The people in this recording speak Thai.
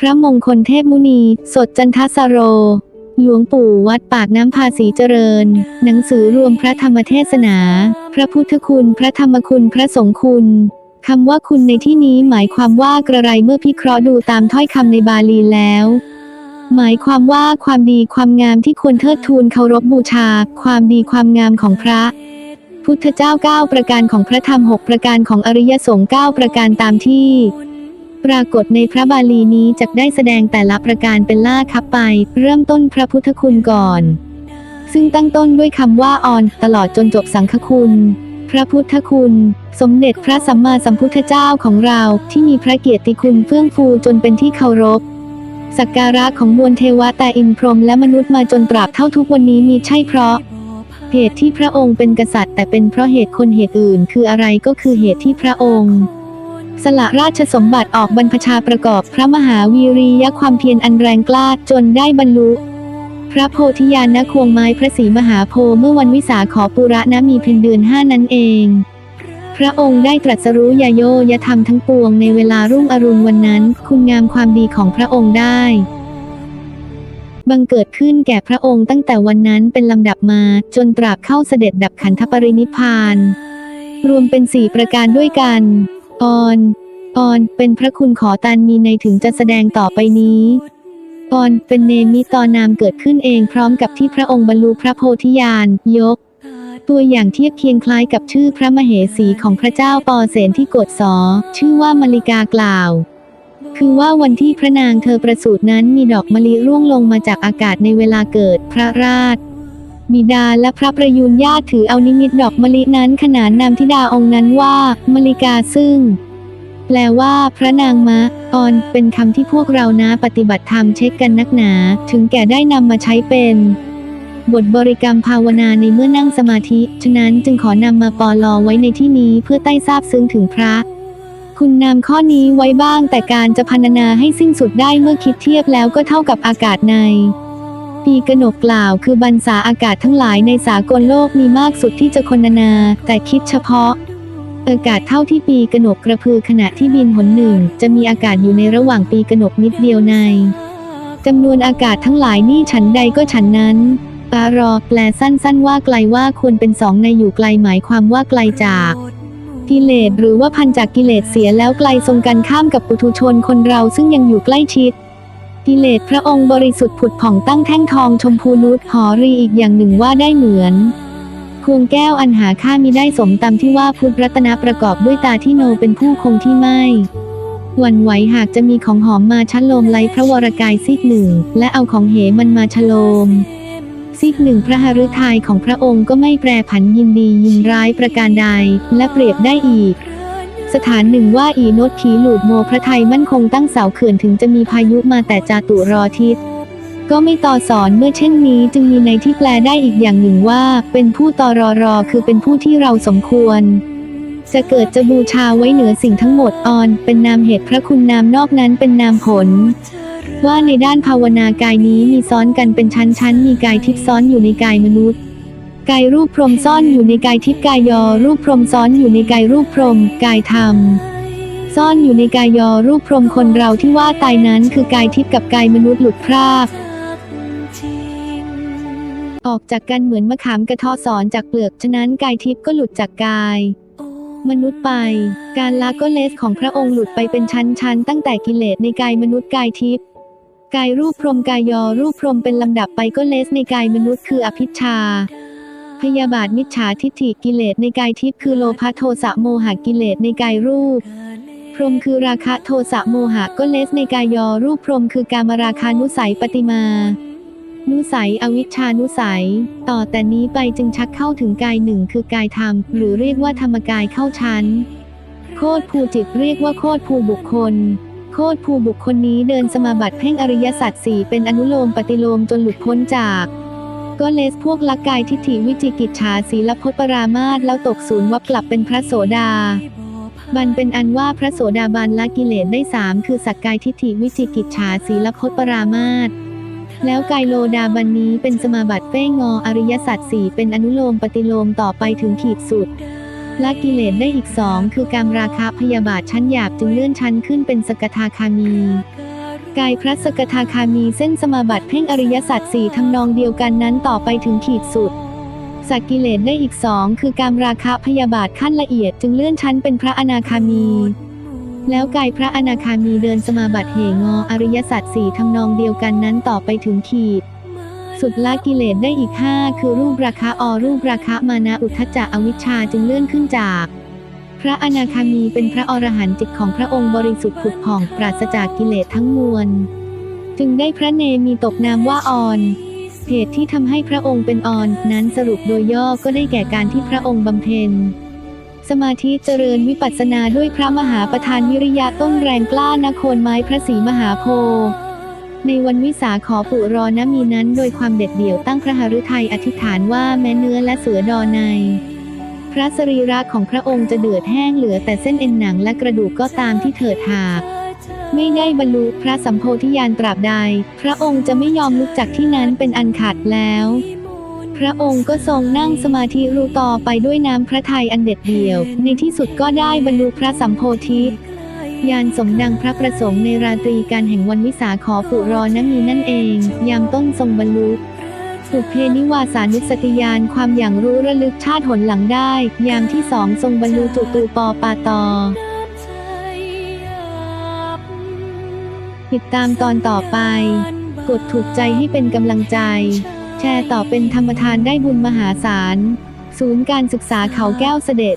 พระมงคลเทพมุนี สดจันทสโร หลวงปู่วัดปากน้ำภาษีเจริญ หนังสือรวมพระธรรมเทศนา พระพุทธคุณ พระธรรมคุณ พระสงฆ์คุณคำว่าคุณในที่นี้หมายความว่ากระไรเมื่อพิเคราะห์ดูตามถ้อยคำในบาลีแล้ว หมายความว่าความดีความงามที่ควรเทิดทูนเคารพบูชา ความดีความงามของพระพุทธเจ้าเก้าประการของพระธรรมหกประการของอริยสงฆ์เก้าประการตามที่ ปรากฏในพระบาลีนี้จะได้แสดงแต่ละประการเป็นล่าคับไป เริ่มต้นพระพุทธคุณก่อน ซึ่งตั้งต้นด้วยคำว่าออน ตลอดจนจบสังฆคุณ พระพุทธคุณ สมเด็จพระสัมมาสัมพุทธเจ้าของเราที่มีพระเกียรติคุณเฟื่องฟูจนเป็นที่เคารพสักการะของมวลเทวะแต่อินพรหมและมนุษย์มาจนตราบเท่าทุกวันนี้มีใช่เพราะเหตุที่พระองค์เป็นกษัตริย์ แต่เป็นเพราะเหตุคนเหตุอื่น คืออะไรก็คือเหตุที่พระองค์ สละราชสมบัติออกบรรพชาประกอบพระมหาวีริยะความเพียรอันแรงกล้าจนได้บรรลุ พระโพธิญาณควงไม้พระศรีมหาโพธิ์เมื่อวันวิสาขอปุระนะมีเพ็ญเดือนห้านั้นเอง พระองค์ได้ตรัสรู้ยาโยยธรรมทั้งปวงในเวลารุ่งอรุณวันนั้น คุณงามความดีของพระองค์ได้บังเกิดขึ้นแก่พระองค์ตั้งแต่วันนั้นเป็นลำดับมาจนตราบเข้าเสด็จดับขันธปรินิพาน รวมเป็นสี่ประการด้วยกัน ออนออนเป็นพระคุณขอตานมีในถึงจะแสดงต่อไปนี้ ออนเป็นเนมิตอนามเกิดขึ้นเองพร้อมกับที่พระองค์บรรลุพระโพธิญาณยก ตัวอย่างเทียบเคียงคล้ายกับชื่อพระมเหสีของพระเจ้าปอเสนที่โกดสอ ชื่อว่ามาริกากล่าว คือว่าวันที่พระนางเธอประสูตินั้นมีดอกมะลิร่วงลงมาจากอากาศในเวลาเกิดพระราช บิดาและพระประยูนญาติถือเอานิมิตดอกมะลินั้นขนานนามธิดาองค์นั้นว่ามลิกาซึ่ง แปลว่าพระนางมะออนเป็นคำที่พวกเรานะปฏิบัติธรรมเช็คกันนักหนา ถึงแก่ได้นำมาใช้เป็นบทบริกรรมภาวนาในเมื่อนั่งสมาธิ ฉะนั้นจึงขอนำมาปอลอไว้ในที่นี้เพื่อใต้ทราบซึ้งถึงพระ คุณนำข้อนี้ไว้บ้างแต่การจะพรรณนาให้สิ้นสุดได้เมื่อคิดเทียบแล้วก็เท่ากับอากาศใน ปีกนกกล่าวคือบรรษาอากาศทั้งหลายในสากลโลกมีมากสุดที่จะคนนา แต่คิดเฉพาะ อากาศเท่าที่ปีกนกกระพือขณะที่บินหนหนึ่ง จะมีอากาศอยู่ในระหว่างปีกนกนิดเดียวในจำนวนอากาศทั้งหลายนี่ฉันใดก็ฉันนั้นปารอแปลสั้นๆว่าไกลว่าควรเป็นสองในอยู่ไกลหมายความว่าไกลจากกิเลสหรือว่าพันจากกิเลสเสียแล้วไกลทรงกันข้ามกับปุถุชนคนเราซึ่งยังอยู่ใกล้ชิด กิเลสพระองค์บริสุทธิ์ผุดผ่องตั้งแท่งทองชมพูนุชหอรีอีกอย่างหนึ่งว่าได้เหมือนพวงแก้วอันหาค่ามิได้สมตามที่ว่าพุทธรัตนะประกอบด้วยตาที่โนเป็นผู้คงที่ไม่หวั่นไหวหากจะมีของหอมมาชัโลมไล้พระวรกายซีกหนึ่ง และเอาของเหมันมาชโลมซีกหนึ่งพระหฤทัยของพระองค์ก็ไม่แปรผันยินดียินร้ายประการใด และเปรียบได้อีก สถานหนึ่งว่าอีโนดขีหลูดโมพระไทยมั่นคงตั้งเสาเขื่อนถึงจะมีพายุมาแต่จาตุรอทิศก็ไม่ต่อสอนเมื่อเช่นนี้จึงมีในที่แปลได้อีกอย่างหนึ่งว่า เป็นผู้ตอรอรอคือเป็นผู้ที่เราสมควร จะเกิดจะบูชาไว้เหนือสิ่งทั้งหมดออน เป็นนามเหตุพระคุณนามนอกนั้นเป็นนามผล ว่าในด้านภาวนากายนี้มีซ้อนกันเป็นชั้นๆมีกายทิพย์ซ้อนอยู่ในกายมนุษย์ กายรูปพรหมซ่อนอยู่ในกายทิพย์กายยอรูปพรหมซ้อนอยู่ในกายรูปพรหมกายธรรมซ่อนอยู่ในกายยอรูปพรหมคนเราที่ว่าตายนั้นคือกายทิพย์กับกายมนุษย์หลุดพรากออกจากกันเหมือนมะขามกระเทอสอนจากเปลือกฉะนั้นกายทิพย์ก็หลุดจากกาย มนุษย์ไป การละก็เลสของพระองค์หลุดไปเป็นชั้นๆตั้งแต่กิเลสในกายมนุษย์กายทิพย์กายรูปพรหมกายยอรูปพรหมเป็นลำดับไปก็เลสในกายมนุษย์คืออภิชา พยาบาทมิจฉาทิฏฐิกิเลสในกายทิพย์คือโลภะโทสะโมหะกิเลสในกายรูป พรหมคือราคะโทสะโมหะก็เลสในกายยอรูปพรหมคือการมราคานุสัยปฏิมานุสัยอวิชชานุสัย ต่อแต่นี้ไปจึงชักเข้าถึงกายหนึ่งคือกายธรรม หรือเรียกว่าธรรมกายเข้าชั้น โคดภูจิตเรียกว่าโคดภูบุคคล โคดภูบุคคลนี้เดินสมาบัติเพ่งอริยสัจสี่เป็นอนุโลมปฏิโลมจนหลุดพ้นจาก ก็เลสพวกลักกายทิฏฐิวิจิกิจฉาศีลพจน์ปรามาสแล้วตกศูนย์วับกลับเป็นพระโสดาบันเป็นอันว่าพระโสดาบันละกิเลสได้สามคือสักกายทิฏฐิวิจิกิจฉาศีลพจน์ปรามาสแล้วกายโลดาบันนี้เป็นสมาบัติเป้งออริยสัจสี่เป็นอนุโลมปฏิโลมต่อไปถึงขีดสุดละกิเลสได้อีกสองคือการราคะพยาบาทชั้นหยาบจึงเลื่อนชั้นขึ้นเป็นสกทาคามี กายพระสกทาคามีเส้นสมาบัติเพ่งอริยสัจสี่ทำนองเดียวกันนั้นต่อไปถึงขีดสุด สักกิเลสได้อีกสองคือการราคะพยาบาทขั้นละเอียดจึงเลื่อนชั้นเป็นพระอนาคามี แล้วกายพระอนาคามีเดินสมาบัติเหงออริยสัจสี่ทำนองเดียวกันนั้นต่อไปถึงขีดสุดละกิเลสได้อีกห้าคือรูปราคะอรูปราคะมานะอุทธจจะอวิชชาจึงเลื่อนขึ้นจาก ระอนาคามีเป็นพระอรหันต์จิตของพระองค์บริสุทธิ์ผุดผ่องปราศจากกิเลสทั้งมวล จึงได้พระเนมีตกนามว่าออนเหตุที่ทำให้พระองค์เป็นออนนั้นสรุปโดยย่อก็ได้แก่การที่พระองค์บำเพ็ญสมาธิเจริญวิปัสสนาด้วยพระมหาประธานวิริยะต้นแรงกล้านาโคนไม้พระศรีมหาโพธิ์ในวันวิสาขอปุรอนะมีนั้นโดยความเด็ดเดี่ยวตั้งพระหฤทัยอธิษฐานว่าแม้เนื้อและเสือดอใน พระสรีระของพระองค์จะเดือดแห้งเหลือแต่เส้นเอ็นหนังและกระดูกก็ตามที่เถิดหากไม่ได้บรรลุพระสัมโพธิญาณตราบใด พระองค์จะไม่ยอมลุกจากที่นั้นเป็นอันขาดแล้ว พระองค์ก็ทรงนั่งสมาธิรู้ต่อไปด้วยน้ำพระทัยอันเด็ดเดี่ยว ในที่สุดก็ได้บรรลุพระสัมโพธิญาณสมดังพระประสงค์ในราตรีการแห่งวันวิสาขอปุรอนะมีนั่นเอง ยามต้นทรงบรรลุ ปุเพนิวาสานุสติยานความอย่างรู้ระลึกชาติหนหลังได้ ยามที่สองทรงบรรลุจุตูปอปาตอ ติดตามตอนต่อไป กดถูกใจให้เป็นกำลังใจ แชร์ต่อเป็นธรรมทานได้บุญมหาศาล ศูนย์การศึกษาเขาแก้วเสด็จ